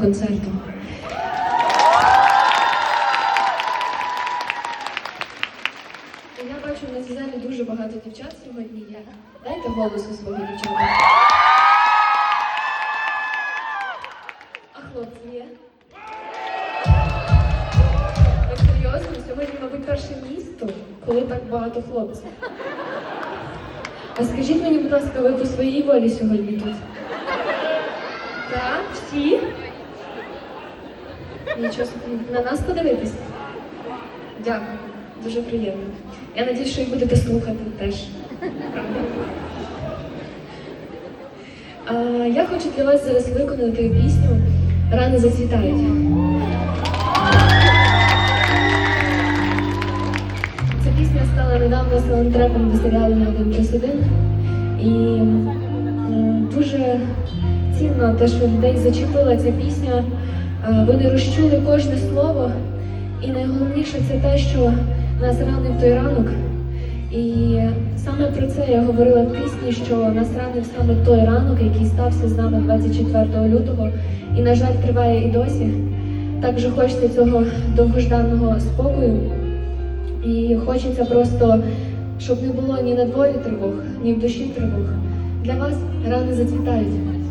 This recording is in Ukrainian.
концерту. Я бачу на цій залі дуже багато дівчат сьогодні є. Дайте голосу свого дівчата. А хлопці є? Ви серйозно? Сьогодні, мабуть, перше місто, коли так багато хлопців. А скажіть мені, будь ласка, ви по своїй волі сьогодні тут? Так, всі? Нічого. На нас подивитись? Дякую, дуже приємно. Я надіюсь, що і будете слухати теж. А, я хочу для вас зараз виконати пісню Рани зацвітають. Ця пісня стала недавно саундтреком до серіалу на 1 плюс 1. І е, дуже цінно те, що людей зачепила ця пісня. Е, Вони розчули кожне слово. І найголовніше це те, що нас ранив той ранок. І саме про це я говорила в пісні, що нас ранив саме той ранок, який стався з нами 24 лютого, і, на жаль, триває і досі. Так же хочеться цього довгожданого спокою. І хочеться просто, щоб не було ні на дворі тривог, ні в душі тривог. Для вас рани зацвітають.